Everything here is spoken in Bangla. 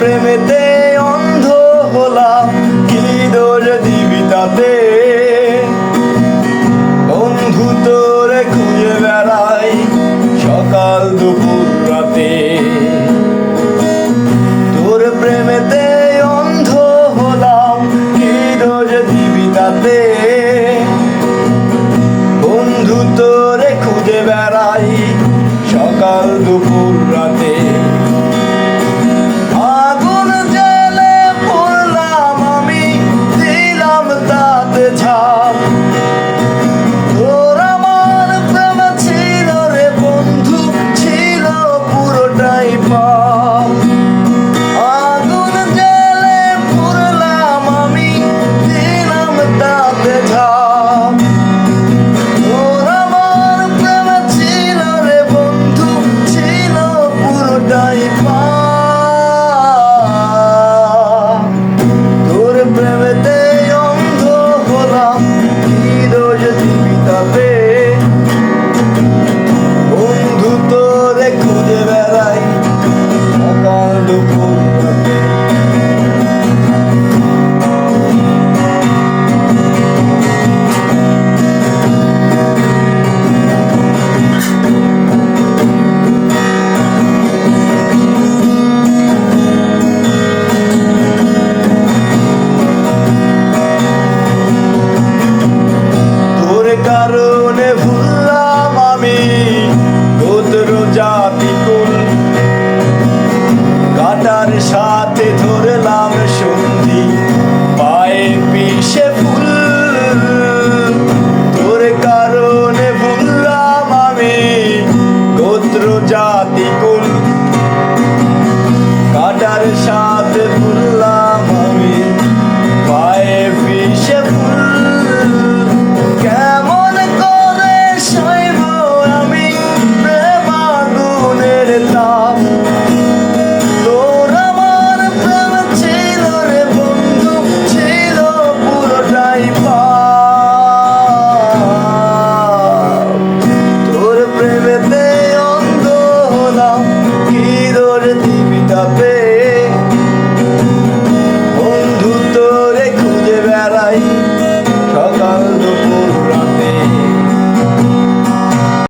প্রেমেতে অন্ধ হলাম, কি দোষ দিবি তাতে? বন্ধু তোরে খুঁজে বেড়াই সকাল দুপুর রাতে। তোর প্রেমেতে অন্ধ হলাম, কি দোষ দিবি তাতে? বন্ধু তোরে খুঁজে বেড়াই সকাল দুপুর কাটার সাথে ভুললাম আমি। পায়ে কেমন করে সইব আমি বাগুনের তাপ। তোর অন্ধ হলাম দিবি